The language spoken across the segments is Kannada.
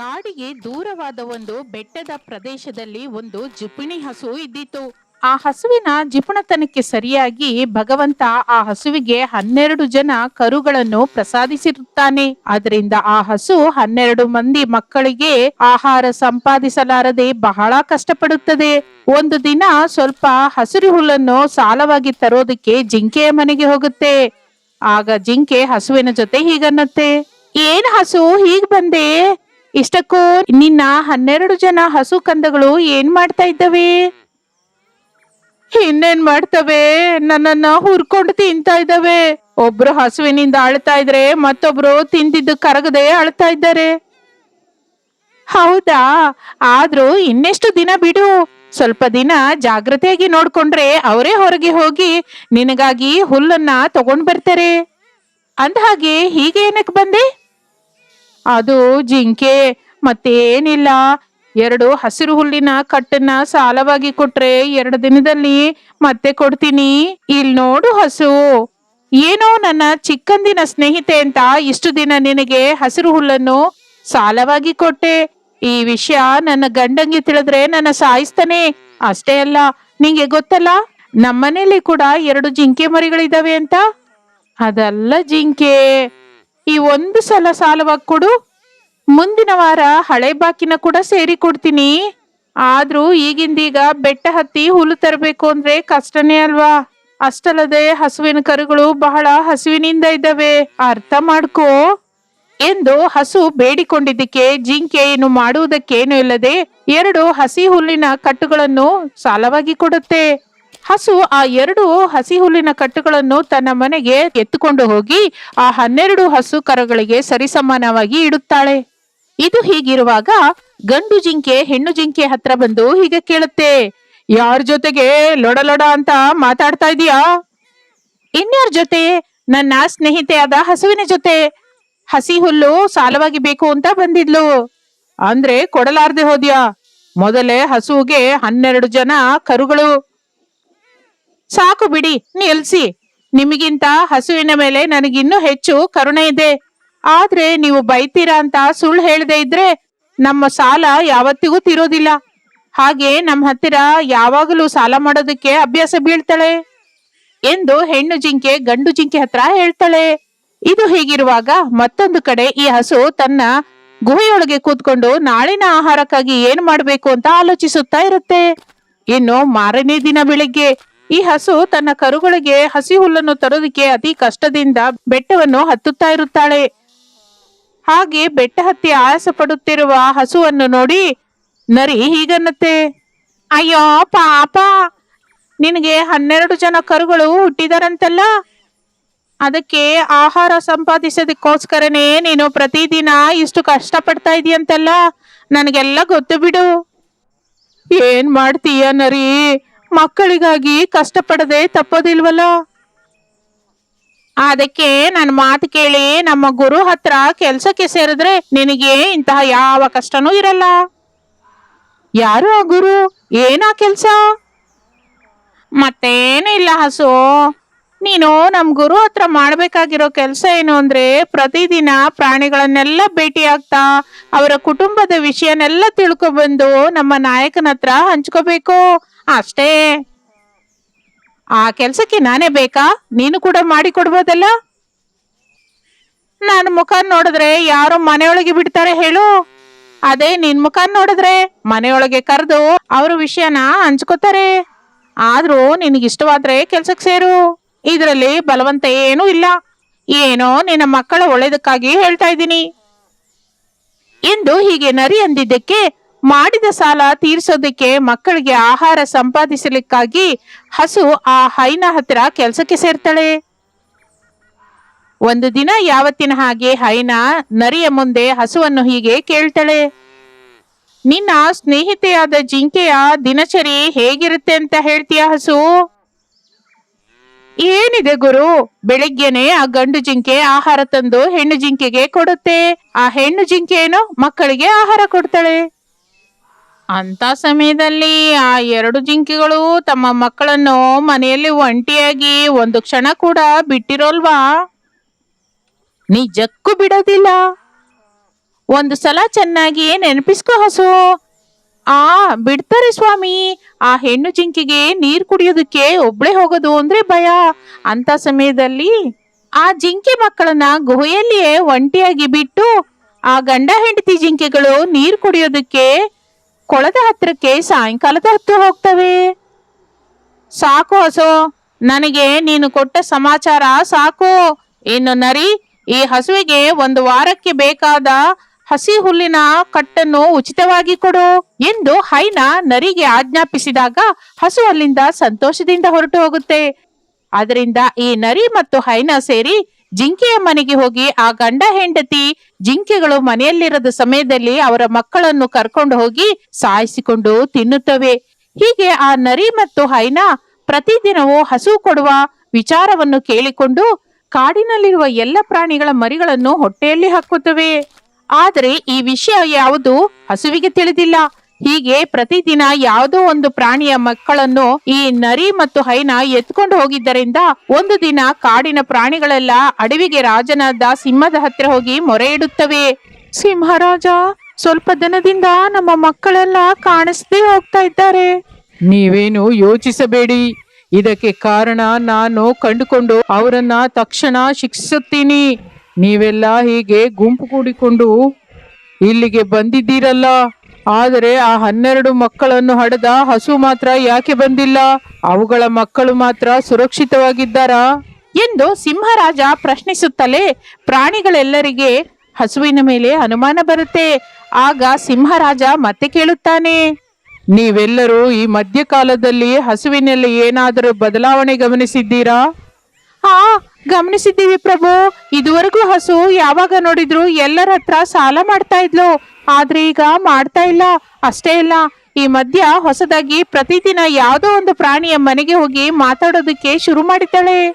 ಕಾಡಿಗೆ ದೂರವಾದ ಒಂದು ಬೆಟ್ಟದ ಪ್ರದೇಶದಲ್ಲಿ ಒಂದು ಜಿಪುಣಿ ಹಸು ಇದ್ದಿತು. ಆ ಹಸುವಿನ ಜಿಪುಣತನಕ್ಕೆ ಸರಿಯಾಗಿ ಭಗವಂತ ಆ ಹಸುವಿಗೆ ಹನ್ನೆರಡು ಜನ ಕರುಗಳನ್ನು ಪ್ರಸಾದಿಸಿರುತ್ತಾನೆ. ಅದರಿಂದ ಆ ಹಸು ಹನ್ನೆರಡು ಮಂದಿ ಮಕ್ಕಳಿಗೆ ಆಹಾರ ಸಂಪಾದಿಸಲಾರದೆ ಬಹಳ ಕಷ್ಟಪಡುತ್ತದೆ. ಒಂದು ದಿನ ಸ್ವಲ್ಪ ಹಸಿರು ಹುಲ್ಲನ್ನು ಸಾಲವಾಗಿ ತರೋದಕ್ಕೆ ಜಿಂಕೆಯ ಮನೆಗೆ ಹೋಗುತ್ತೆ. ಆಗ ಜಿಂಕೆ ಹಸುವಿನ ಜೊತೆ ಹೀಗನ್ನತ್ತೆ. ಏನ್ ಹಸು ಹೀಗ್ ಬಂದೆ? ಇಷ್ಟಕ್ಕೂ ನಿನ್ನ ಹನ್ನೆರಡು ಜನ ಹಸು ಕಂದಗಳು ಏನ್ ಮಾಡ್ತಾ ಇದ್ದವೆ? ಇನ್ನೇನ್ ಮಾಡ್ತವೆ? ನನ್ನನ್ನ ಹುರ್ಕೊಂಡು ತಿಂತಾ ಇದ್ದಾವೆ. ಒಬ್ರು ಹಸುವಿನಿಂದ ಅಳ್ತಾ ಇದ್ರೆ ಮತ್ತೊಬ್ರು ತಿಂದಿದ್ದು ಕರಗದೆ ಅಳ್ತಾ ಇದ್ದಾರೆ. ಹೌದಾ? ಆದ್ರೂ ಇನ್ನೆಷ್ಟು ದಿನ ಬಿಡು. ಸ್ವಲ್ಪ ದಿನ ಜಾಗ್ರತೆಯಾಗಿ ನೋಡ್ಕೊಂಡ್ರೆ ಅವರೇ ಹೊರಗೆ ಹೋಗಿ ನಿನಗಾಗಿ ಹುಲ್ಲನ್ನ ತಗೊಂಡ್ ಬರ್ತಾರೆ. ಅಂದ ಹಾಗೆ ಹೀಗೆ ಏನಕ್ಕೆ ಬಂದೆ? ಅದು ಜಿಂಕೆ, ಮತ್ತೇನಿಲ್ಲ. ಎರಡು ಹಸಿರು ಹುಲ್ಲಿನ ಕಟ್ಟನ್ನ ಸಾಲವಾಗಿ ಕೊಟ್ರೆ ಎರಡು ದಿನದಲ್ಲಿ ಮತ್ತೆ ಕೊಡ್ತೀನಿ. ಇಲ್ ನೋಡು ಹಸು. ಏನೋ ನನ್ನ ಚಿಕ್ಕಂದಿನ ಸ್ನೇಹಿತೆ ಅಂತ ಇಷ್ಟು ದಿನ ನಿನಗೆ ಹಸಿರು ಹುಲ್ಲನ್ನು ಸಾಲವಾಗಿ ಕೊಟ್ಟೆ. ಈ ವಿಷಯ ನನ್ನ ಗಂಡಂಗೆ ತಿಳಿದ್ರೆ ನನ್ನ ಸಾಯಿಸ್ತಾನೆ. ಅಷ್ಟೇ ಅಲ್ಲ, ನಿಂಗೆ ಗೊತ್ತಲ್ಲ, ನಮ್ಮನೇಲಿ ಕೂಡ ಎರಡು ಜಿಂಕೆ ಮರಿಗಳಿದಾವೆ ಅಂತ? ಅದಲ್ಲ ಜಿಂಕೆ. ಈ ಒಂದು ಸಲ ಸಾಲವಾಗಿ ಕೊಡು. ಮುಂದಿನ ವಾರ ಹಳೆ ಬಾಕಿನ ಕೂಡ ಸೇರಿ ಕೊಡ್ತೀನಿ. ಆದ್ರೂ ಈಗಿಂದೀಗ ಬೆಟ್ಟ ಹತ್ತಿ ಹುಲ್ಲು ತರಬೇಕು ಅಂದ್ರೆ ಕಷ್ಟನೇ ಅಲ್ವಾ? ಅಷ್ಟಲ್ಲದೆ ಹಸುವಿನ ಕರುಗಳು ಬಹಳ ಹಸುವಿನಿಂದ ಇದ್ದಾವೆ. ಅರ್ಥ ಮಾಡ್ಕೋ. ಎಂದು ಹಸು ಬೇಡಿಕೊಂಡಿದ್ದಕ್ಕೆ ಜಿಂಕೆ ಏನು ಮಾಡುವುದಕ್ಕೇನು ಇಲ್ಲದೆ ಎರಡು ಹಸಿ ಹುಲ್ಲಿನ ಕಟ್ಟುಗಳನ್ನು ಸಾಲವಾಗಿ ಕೊಡುತ್ತೆ. ಹಸು ಆ ಎರಡು ಹಸಿ ಹುಲ್ಲಿನ ಕಟ್ಟುಗಳನ್ನು ತನ್ನ ಮನೆಗೆ ಎತ್ತುಕೊಂಡು ಹೋಗಿ ಆ ಹನ್ನೆರಡು ಹಸು ಕರುಗಳಿಗೆ ಸರಿಸಮಾನವಾಗಿ ಇಡುತ್ತಾಳೆ. ಇದು ಹೀಗಿರುವಾಗ ಗಂಡು ಜಿಂಕೆ ಹೆಣ್ಣು ಜಿಂಕೆ ಹತ್ರ ಬಂದು ಹೀಗೆ ಕೇಳುತ್ತೆ, ಯಾರ ಜೊತೆಗೆ ಲೊಡ ಲೊಡ ಅಂತ ಮಾತಾಡ್ತಾ ಇದೀಯಾ? ಇನ್ಯಾರ ಜೊತೆ? ನನ್ನ ಸ್ನೇಹಿತೆಯಾದ ಹಸುವಿನ ಜೊತೆ. ಹಸಿ ಹುಲ್ಲು ಸಾಲವಾಗಿ ಬೇಕು ಅಂತ ಬಂದಿದ್ಲು. ಅಂದ್ರೆ ಕೊಡಲಾರ್ದೆ ಹೋದ್ಯಾ? ಮೊದಲೇ ಹಸುವಿಗೆ ಹನ್ನೆರಡು ಜನ ಕರುಗಳು. ಸಾಕು ಬಿಡಿ, ನಿಲ್ಸಿ. ನಿಮಗಿಂತ ಹಸುವಿನ ಮೇಲೆ ನನಗಿನ್ನೂ ಹೆಚ್ಚು ಕರುಣೆ ಇದೆ. ಆದ್ರೆ ನೀವು ಬೈತೀರಾ ಅಂತ ಸುಳ್ಳು ಹೇಳದೆ ಇದ್ರೆ ನಮ್ಮ ಸಾಲ ಯಾವತ್ತಿಗೂ ತಿರೋದಿಲ್ಲ. ಹಾಗೆ ನಮ್ಮ ಹತ್ತಿರ ಯಾವಾಗಲೂ ಸಾಲ ಮಾಡೋದಕ್ಕೆ ಅಭ್ಯಾಸ ಬೀಳ್ತಾಳೆ. ಎಂದು ಹೆಣ್ಣು ಜಿಂಕೆ ಗಂಡು ಜಿಂಕೆ ಹತ್ರ ಹೇಳ್ತಾಳೆ. ಇದು ಹೀಗಿರುವಾಗ ಮತ್ತೊಂದು ಕಡೆ ಈ ಹಸು ತನ್ನ ಗುಹೆಯೊಳಗೆ ಕೂತ್ಕೊಂಡು ನಾಳಿನ ಆಹಾರಕ್ಕಾಗಿ ಏನ್ ಮಾಡ್ಬೇಕು ಅಂತ ಆಲೋಚಿಸುತ್ತಾ ಇರುತ್ತೆ. ಇನ್ನು ಮಾರನೇ ದಿನ ಬೆಳಿಗ್ಗೆ ಈ ಹಸು ತನ್ನ ಕರುಗಳಿಗೆ ಹಸಿ ಹುಲ್ಲನ್ನು ತರೋದಕ್ಕೆ ಅತಿ ಕಷ್ಟದಿಂದ ಬೆಟ್ಟವನ್ನು ಹತ್ತುತ್ತಾ ಇರುತ್ತಾಳೆ. ಹಾಗೆ ಬೆಟ್ಟ ಹತ್ತಿ ಆಯಾಸ ಪಡುತ್ತಿರುವ ಹಸುವನ್ನು ನೋಡಿ ನರಿ ಹೀಗನ್ನತ್ತೆ, ಅಯ್ಯೋ ಪಾಪ! ನಿನಗೆ ಹನ್ನೆರಡು ಜನ ಕರುಗಳು ಹುಟ್ಟಿದಾರಂತಲ್ಲ? ಅದಕ್ಕೆ ಆಹಾರ ಸಂಪಾದಿಸೋದಕ್ಕೋಸ್ಕರನೇ ನೀನು ಪ್ರತಿದಿನ ಇಷ್ಟು ಕಷ್ಟಪಡ್ತಾ ಇದೀಯಂತಲ್ಲ? ನನಗೆಲ್ಲ ಗೊತ್ತು ಬಿಡು. ಏನ್ ಮಾಡ್ತೀಯ ನರಿ? ಮಕ್ಕಳಿಗಾಗಿ ಕಷ್ಟಪಡದೆ ತಪ್ಪೋದಿಲ್ವಲ್ಲ? ಅದಕ್ಕೆ ನನ್ನ ಮಾತು ಕೇಳಿ ನಮ್ಮ ಗುರು ಹತ್ರ ಕೆಲ್ಸಕ್ಕೆ ಸೇರಿದ್ರೆ ನಿನಗೆ ಇಂತಹ ಯಾವ ಕಷ್ಟನೂ ಇರಲ್ಲ. ಯಾರು ಆ ಗುರು? ಏನಾ ಕೆಲ್ಸ? ಮತ್ತೇನಿಲ್ಲ ಹಸು. ನೀನು ನಮ್ ಗುರು ಹತ್ರ ಮಾಡ್ಬೇಕಾಗಿರೋ ಕೆಲಸ ಏನು ಅಂದ್ರೆ ಪ್ರತಿದಿನ ಪ್ರಾಣಿಗಳನ್ನೆಲ್ಲ ಭೇಟಿಯಾಗ್ತಾ ಅವರ ಕುಟುಂಬದ ವಿಷಯನೆಲ್ಲ ತಿಳ್ಕೊಬಂದು ನಮ್ಮ ನಾಯಕನ ಹತ್ರ ಹಂಚ್ಕೋಬೇಕು. ಅಷ್ಟೇ. ಆ ಕೆಲ್ಸಕ್ಕೆ ನಾನೇ ಬೇಕಾ? ನೀನು ಕೂಡ ಮಾಡಿ ಕೊಡ್ಬೋದಲ್ಲ? ನನ್ನ ಮುಖ ನೋಡಿದ್ರೆ ಯಾರು ಮನೆಯೊಳಗೆ ಬಿಡ್ತಾರೆ ಹೇಳು. ಅದೇ ನಿನ್ ಮುಖ ನೋಡಿದ್ರೆ ಮನೆಯೊಳಗೆ ಕರೆದು ಅವ್ರ ವಿಷಯನ ಹಂಚ್ಕೋತಾರೆ. ಆದ್ರೂ ನಿನಗಿಷ್ಟವಾದ್ರೆ ಕೆಲ್ಸಕ್ಕೆ ಸೇರು. ಇದರಲ್ಲಿ ಬಲವಂತ ಏನೂ ಇಲ್ಲ. ಏನೋ ನಿನ್ನ ಮಕ್ಕಳ ಒಳ್ಳೇದಕ್ಕಾಗಿ ಹೇಳ್ತಾ ಇದ್ದೀನಿ. ಎಂದು ಹೀಗೆ ನರಿ ಅಂದಿದ್ದಕ್ಕೆ ಮಾಡಿದ ಸಾಲ ತೀರಿಸೋದಕ್ಕೆ ಮಕ್ಕಳಿಗೆ ಆಹಾರ ಸಂಪಾದಿಸಲಿಕ್ಕಾಗಿ ಹಸು ಆ ಹೈನ ಹತ್ತಿರ ಕೆಲಸಕ್ಕೆ ಸೇರ್ತಾಳೆ. ಒಂದು ದಿನ ಯಾವತ್ತಿನ ಹಾಗೆ ಹೈನ ನರಿಯ ಮುಂದೆ ಹಸುವನ್ನು ಹೀಗೆ ಕೇಳ್ತಾಳೆ. ನಿನ್ನ ಸ್ನೇಹಿತೆಯಾದ ಜಿಂಕೆಯ ದಿನಚರಿ ಹೇಗಿರುತ್ತೆ ಅಂತ ಹೇಳ್ತೀಯ ಹಸು? ಏನಿದೆ ಗುರು? ಬೆಳಿಗ್ಗೆನೆ ಆ ಗಂಡು ಜಿಂಕೆ ಆಹಾರ ತಂದು ಹೆಣ್ಣು ಜಿಂಕೆಗೆ ಕೊಡುತ್ತೆ. ಆ ಹೆಣ್ಣು ಜಿಂಕೆ ಏನು ಮಕ್ಕಳಿಗೆ ಆಹಾರ ಕೊಡ್ತಾಳೆ. ಅಂತ ಸಮಯದಲ್ಲಿ ಆ ಎರಡು ಜಿಂಕೆಗಳು ತಮ್ಮ ಮಕ್ಕಳನ್ನು ಮನೆಯಲ್ಲಿ ಒಂಟಿಯಾಗಿ ಒಂದು ಕ್ಷಣ ಕೂಡ ಬಿಟ್ಟಿರೋಲ್ವಾ? ನಿಜಕ್ಕೂ ಬಿಡೋದಿಲ್ಲ. ಒಂದು ಸಲ ಚೆನ್ನಾಗಿ ನೆನಪಿಸ್ಕೋ ಹಸು. ಆ, ಬಿಡ್ತಾರೆ ಸ್ವಾಮಿ. ಆ ಹೆಣ್ಣು ಜಿಂಕೆಗೆ ನೀರು ಕುಡಿಯೋದಕ್ಕೆ ಒಬ್ಳೆ ಹೋಗೋದು ಅಂದ್ರೆ ಭಯ. ಅಂತ ಸಮಯದಲ್ಲಿ ಆ ಜಿಂಕೆ ಮಕ್ಕಳನ್ನ ಗುಹೆಯಲ್ಲಿಯೇ ಒಂಟಿಯಾಗಿ ಬಿಟ್ಟು ಆ ಗಂಡ ಹೆಂಡತಿ ಜಿಂಕೆಗಳು ನೀರು ಕುಡಿಯೋದಕ್ಕೆ ಕೊಳದ ಹತ್ತಿರಕ್ಕೆ ಸಾಯಂಕಾಲದ ಹತ್ತು ಹೋಗ್ತವೆ. ಸಾಕು ಹಸು, ನನಗೆ ನೀನು ಕೊಟ್ಟ ಸಮಾಚಾರ ಸಾಕು. ಇನ್ನು ನರಿ, ಈ ಹಸುವಿಗೆ ಒಂದು ವಾರಕ್ಕೆ ಬೇಕಾದ ಹಸಿ ಹುಲ್ಲಿನ ಕಟ್ಟನ್ನು ಉಚಿತವಾಗಿ ಕೊಡು ಎಂದು ಹೈನ ನರಿಗೆ ಆಜ್ಞಾಪಿಸಿದಾಗ ಹಸು ಅಲ್ಲಿಂದ ಸಂತೋಷದಿಂದ ಹೊರಟು ಹೋಗುತ್ತೆ. ಅದರಿಂದ ಈ ನರಿ ಮತ್ತು ಹೈನ ಸೇರಿ ಜಿಂಕೆಯ ಮನೆಗೆ ಹೋಗಿ ಆ ಗಂಡ ಹೆಂಡತಿ ಜಿಂಕೆಗಳು ಮನೆಯಲ್ಲಿರದ ಸಮಯದಲ್ಲಿ ಅವರ ಮಕ್ಕಳನ್ನು ಕರ್ಕೊಂಡು ಹೋಗಿ ಸಾಯಿಸಿಕೊಂಡು ತಿನ್ನುತ್ತವೆ. ಹೀಗೆ ಆ ನರಿ ಮತ್ತು ಹೈನಾ ಪ್ರತಿದಿನವೂ ಹಸು ಕೊಡುವ ವಿಚಾರವನ್ನು ಕೇಳಿಕೊಂಡು ಕಾಡಿನಲ್ಲಿರುವ ಎಲ್ಲ ಪ್ರಾಣಿಗಳ ಮರಿಗಳನ್ನು ಹೊಟ್ಟೆಯಲ್ಲಿ ಹಾಕುತ್ತವೆ. ಆದರೆ ಈ ವಿಷಯ ಯಾವುದು ಹಸುವಿಗೆ ತಿಳಿದಿಲ್ಲ. ಹೀಗೆ ಪ್ರತಿದಿನ ಯಾವುದೋ ಒಂದು ಪ್ರಾಣಿಯ ಮಕ್ಕಳನ್ನು ಈ ನರಿ ಮತ್ತು ಹೈನ ಎತ್ಕೊಂಡು ಹೋಗಿದ್ದರಿಂದ ಒಂದು ದಿನ ಕಾಡಿನ ಪ್ರಾಣಿಗಳೆಲ್ಲ ಅಡವಿಗೆ ರಾಜನಾದ ಸಿಂಹದ ಹತ್ತಿರ ಹೋಗಿ ಮೊರೆ ಇಡುತ್ತವೆ. ಸಿಂಹರಾಜ, ಸ್ವಲ್ಪ ದಿನದಿಂದ ನಮ್ಮ ಮಕ್ಕಳೆಲ್ಲ ಕಾಣಿಸದೇ ಹೋಗ್ತಾ ಇದ್ದಾರೆ. ನೀವೇನು ಯೋಚಿಸಬೇಡಿ. ಇದಕ್ಕೆ ಕಾರಣ ನಾನು ಕಂಡುಕೊಂಡು ಅವರನ್ನ ತಕ್ಷಣ ಶಿಕ್ಷಿಸುತ್ತೀನಿ. ನೀವೆಲ್ಲ ಹೀಗೆ ಗುಂಪು ಕೂಡಿಕೊಂಡು ಇಲ್ಲಿಗೆ ಬಂದಿದ್ದೀರಲ್ಲ. ಆದರೆ ಆ ಹನ್ನೆರಡು ಮಕ್ಕಳನ್ನು ಹಡೆದ ಹಸು ಮಾತ್ರ ಯಾಕೆ ಬಂದಿಲ್ಲ? ಅವುಗಳ ಮಕ್ಕಳು ಮಾತ್ರ ಸುರಕ್ಷಿತವಾಗಿದ್ದಾರಾ? ಎಂದು ಸಿಂಹರಾಜ ಪ್ರಶ್ನಿಸುತ್ತಲೇ ಪ್ರಾಣಿಗಳೆಲ್ಲರಿಗೆ ಹಸುವಿನ ಮೇಲೆ ಅನುಮಾನ ಬರುತ್ತೆ. ಆಗ ಸಿಂಹರಾಜ ಮತ್ತೆ ಕೇಳುತ್ತಾನೆ, ನೀವೆಲ್ಲರೂ ಈ ಮಧ್ಯಕಾಲದಲ್ಲಿ ಹಸುವಿನಲ್ಲಿ ಏನಾದರೂ ಬದಲಾವಣೆ ಗಮನಿಸಿದ್ದೀರಾ? ಆ ಗಮನಿಸಿದ್ದೀವಿ ಪ್ರಭು. ಇದುವರೆಗೂ ಹಸು ಯಾವಾಗ ನೋಡಿದ್ರು ಎಲ್ಲರ ಹತ್ರ ಸಾಲ ಮಾಡ್ತಾ ಇದ್ಲು. ಆದ್ರೆ ಈಗ ಮಾಡ್ತಾ ಇಲ್ಲ. ಅಷ್ಟೇ ಇಲ್ಲ ಈ ಮಧ್ಯ ಹೊಸದಾಗಿ ಪ್ರತಿದಿನ ಯಾವುದೋ ಒಂದು ಪ್ರಾಣಿಯ ಮನೆಗೆ ಹೋಗಿ ಮಾತಾಡೋದಕ್ಕೆ ಶುರು ಮಾಡಿದ್ದಾಳೆ.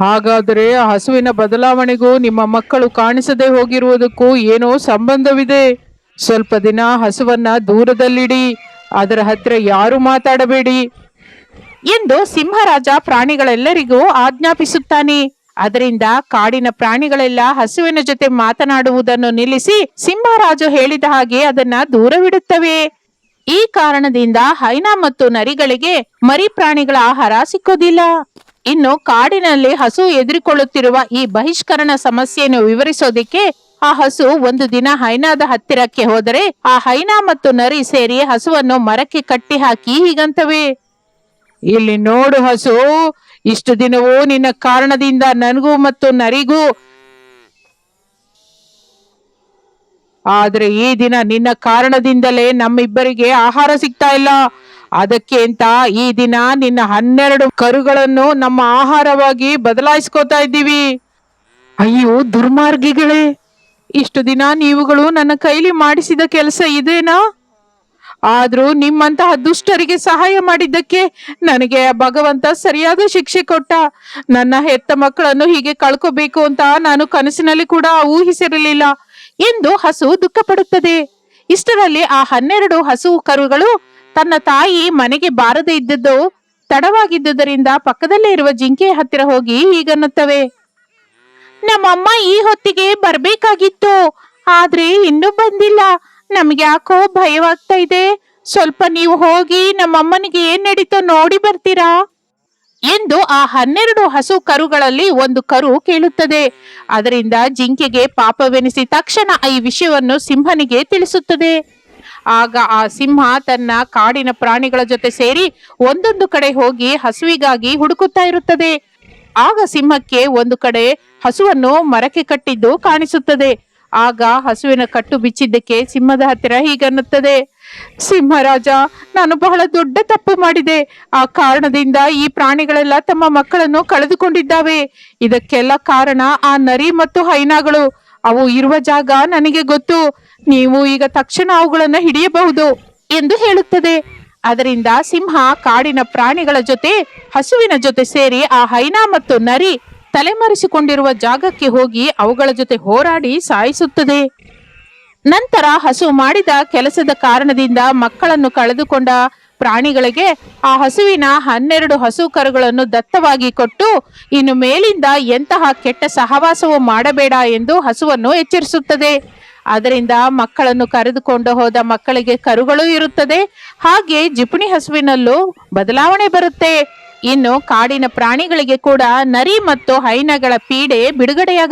ಹಾಗಾದರೆ ಹಸುವಿನ ಬದಲಾವಣೆಗೂ ನಿಮ್ಮ ಮಕ್ಕಳು ಕಾಣಿಸದೆ ಹೋಗಿರುವುದಕ್ಕೂ ಏನೋ ಸಂಬಂಧವಿದೆ. ಸ್ವಲ್ಪ ದಿನ ಹಸುವನ್ನ ದೂರದಲ್ಲಿಡಿ. ಅದರ ಹತ್ರ ಯಾರು ಮಾತಾಡಬೇಡಿ. ಎಂದು ಸಿಂಹರಾಜ ಪ್ರಾಣಿಗಳೆಲ್ಲರಿಗೂ ಆಜ್ಞಾಪಿಸುತ್ತಾನೆ. ಅದರಿಂದ ಕಾಡಿನ ಪ್ರಾಣಿಗಳೆಲ್ಲ ಹಸುವಿನ ಜೊತೆ ಮಾತನಾಡುವುದನ್ನು ನಿಲ್ಲಿಸಿ ಸಿಂಹರಾಜು ಹೇಳಿದ ಹಾಗೆ ಅದನ್ನ ದೂರವಿಡುತ್ತವೆ. ಈ ಕಾರಣದಿಂದ ಹೈನಾ ಮತ್ತು ನರಿಗಳಿಗೆ ಮರಿ ಪ್ರಾಣಿಗಳ ಆಹಾರ ಸಿಕ್ಕೋದಿಲ್ಲ. ಇನ್ನು ಕಾಡಿನಲ್ಲಿ ಹಸು ಎದುರಿಕೊಳ್ಳುತ್ತಿರುವ ಈ ಬಹಿಷ್ಕರಣ ಸಮಸ್ಯೆಯನ್ನು ವಿವರಿಸೋದಿಕ್ಕೆ ಆ ಹಸು ಒಂದು ದಿನ ಹೈನಾದ ಹತ್ತಿರಕ್ಕೆ ಹೋದರೆ ಆ ಹೈನಾ ಮತ್ತು ನರಿ ಸೇರಿ ಹಸುವನ್ನು ಮರಕ್ಕೆ ಕಟ್ಟಿ ಹಾಕಿ ಹೀಗಂತವೆ. ಇಲ್ಲಿ ನೋಡು ಹಸು, ಇಷ್ಟು ದಿನವೂ ನಿನ್ನ ಕಾರಣದಿಂದ ನನಗೂ ಮತ್ತು ನರಿಗೂ. ಆದ್ರೆ ಈ ದಿನ ನಿನ್ನ ಕಾರಣದಿಂದಲೇ ನಮ್ಮಿಬ್ಬರಿಗೆ ಆಹಾರ ಸಿಗ್ತಾ ಇಲ್ಲ. ಅದಕ್ಕೆ ಅಂತ ಈ ದಿನ ನಿನ್ನ ಹನ್ನೆರಡು ಕರುಗಳನ್ನು ನಮ್ಮ ಆಹಾರವಾಗಿ ಬದಲಾಯಿಸ್ಕೋತಾ ಇದ್ದೀವಿ. ಅಯ್ಯೋ, ದುರ್ಮಾರ್ಗಿಗಳೇ, ಇಷ್ಟು ದಿನ ನೀವುಗಳು ನನ್ನ ಕೈಲಿ ಮಾಡಿಸಿದ ಕೆಲಸ ಇದೇನಾ? ಆದ್ರೂ ನಿಮ್ಮಂತಹ ದುಷ್ಟರಿಗೆ ಸಹಾಯ ಮಾಡಿದ್ದಕ್ಕೆ ನನಗೆ ಭಗವಂತ ಸರಿಯಾದ ಶಿಕ್ಷೆ ಕೊಟ್ಟ. ನನ್ನ ಹೆತ್ತ ಮಕ್ಕಳನ್ನು ಹೀಗೆ ಕಳ್ಕೋಬೇಕು ಅಂತ ನಾನು ಕನಸಿನಲ್ಲಿ ಕೂಡ ಊಹಿಸಿರಲಿಲ್ಲ. ಎಂದು ಹಸು ದುಃಖ ಪಡುತ್ತದೆ ಇಷ್ಟರಲ್ಲಿ ಆ ಹನ್ನೆರಡು ಹಸು ಕರುಗಳು ತನ್ನ ತಾಯಿ ಮನೆಗೆ ಬಾರದೇ ಇದ್ದದ್ದು ತಡವಾಗಿದ್ದುದರಿಂದ ಪಕ್ಕದಲ್ಲೇ ಇರುವ ಜಿಂಕೆ ಹತ್ತಿರ ಹೋಗಿ ಹೀಗನ್ನುತ್ತವೆ. ನಮ್ಮಮ್ಮ ಈ ಹೊತ್ತಿಗೆ ಬರ್ಬೇಕಾಗಿತ್ತು. ಆದ್ರೆ ಇನ್ನೂ ಬಂದಿಲ್ಲ. ನಮ್ಗೆ ಯಾಕೋ ಭಯವಾಗ್ತಾ ಇದೆ. ಸ್ವಲ್ಪ ನೀವು ಹೋಗಿ ನಮ್ಮಮ್ಮನಿಗೆ ಏನ್ ನಡೀತೋ ನೋಡಿ ಬರ್ತೀರಾ? ಎಂದು ಆ ಹನ್ನೆರಡು ಹಸು ಕರುಗಳಲ್ಲಿ ಒಂದು ಕರು ಕೇಳುತ್ತದೆ. ಅದರಿಂದ ಜಿಂಕೆಗೆ ಪಾಪವೆನಿಸಿ ತಕ್ಷಣ ಈ ವಿಷಯವನ್ನು ಸಿಂಹನಿಗೆ ತಿಳಿಸುತ್ತದೆ. ಆಗ ಆ ಸಿಂಹ ತನ್ನ ಕಾಡಿನ ಪ್ರಾಣಿಗಳ ಜೊತೆ ಸೇರಿ ಒಂದೊಂದು ಕಡೆ ಹೋಗಿ ಹಸುವಿಗಾಗಿ ಹುಡುಕುತ್ತಾ ಇರುತ್ತದೆ. ಆಗ ಸಿಂಹಕ್ಕೆ ಒಂದು ಕಡೆ ಹಸುವನ್ನು ಮರಕ್ಕೆ ಕಟ್ಟಿದ್ದು ಕಾಣಿಸುತ್ತದೆ. ಆಗ ಹಸುವಿನ ಕಟ್ಟು ಬಿಚ್ಚಿದ್ದಕ್ಕೆ ಸಿಂಹದ ಹತ್ತಿರ ಹೀಗನ್ನುತ್ತದೆ. ಸಿಂಹರಾಜ, ನಾನು ಬಹಳ ದೊಡ್ಡ ತಪ್ಪು ಮಾಡಿದೆ. ಆ ಕಾರಣದಿಂದ ಈ ಪ್ರಾಣಿಗಳೆಲ್ಲ ತಮ್ಮ ಮಕ್ಕಳನ್ನು ಕಳೆದುಕೊಂಡಿದ್ದಾವೆ. ಇದಕ್ಕೆಲ್ಲ ಕಾರಣ ಆ ನರಿ ಮತ್ತು ಹೈನಾಗಳು. ಅವು ಇರುವ ಜಾಗ ನನಗೆ ಗೊತ್ತು. ನೀವು ಈಗ ತಕ್ಷಣ ಅವುಗಳನ್ನು ಹಿಡಿಯಬಹುದು ಎಂದು ಹೇಳುತ್ತದೆ. ಅದರಿಂದ ಸಿಂಹ ಕಾಡಿನ ಪ್ರಾಣಿಗಳ ಜೊತೆ, ಹಸುವಿನ ಜೊತೆ ಸೇರಿ ಆ ಹೈನಾ ಮತ್ತು ನರಿ ತಲೆಮರೆಸಿಕೊಂಡಿರುವ ಜಾಗಕ್ಕೆ ಹೋಗಿ ಅವುಗಳ ಜೊತೆ ಹೋರಾಡಿ ಸಾಯಿಸುತ್ತದೆ. ನಂತರ ಹಸು ಮಾಡಿದ ಕೆಲಸದ ಕಾರಣದಿಂದ ಮಕ್ಕಳನ್ನು ಕಳೆದುಕೊಂಡ ಪ್ರಾಣಿಗಳಿಗೆ ಆ ಹಸುವಿನ ಹನ್ನೆರಡು ಹಸು ಕರುಗಳನ್ನು ದತ್ತವಾಗಿ ಕೊಟ್ಟು ಇನ್ನು ಮೇಲಿಂದ ಎಂತಹ ಕೆಟ್ಟ ಸಹವಾಸವು ಮಾಡಬೇಡ ಎಂದು ಹಸುವನ್ನು ಎಚ್ಚರಿಸುತ್ತದೆ. ಅದರಿಂದ ಮಕ್ಕಳನ್ನು ಕರೆದುಕೊಂಡು ಹೋದ ಮಕ್ಕಳಿಗೆ ಕರುಗಳು ಇರುತ್ತದೆ. ಹಾಗೆ ಜಿಪುಣಿ ಹಸುವಿನಲ್ಲೂ ಬದಲಾವಣೆ ಬರುತ್ತೆ. ಇನ್ನು ಕಾಡಿನ ಪ್ರಾಣಿಗಳಿಗೆ ಕೂಡ ನರಿ ಮತ್ತು ಹೈನಗಳ ಪೀಡೆ ಬಿಡುಗಡೆಯಾಗ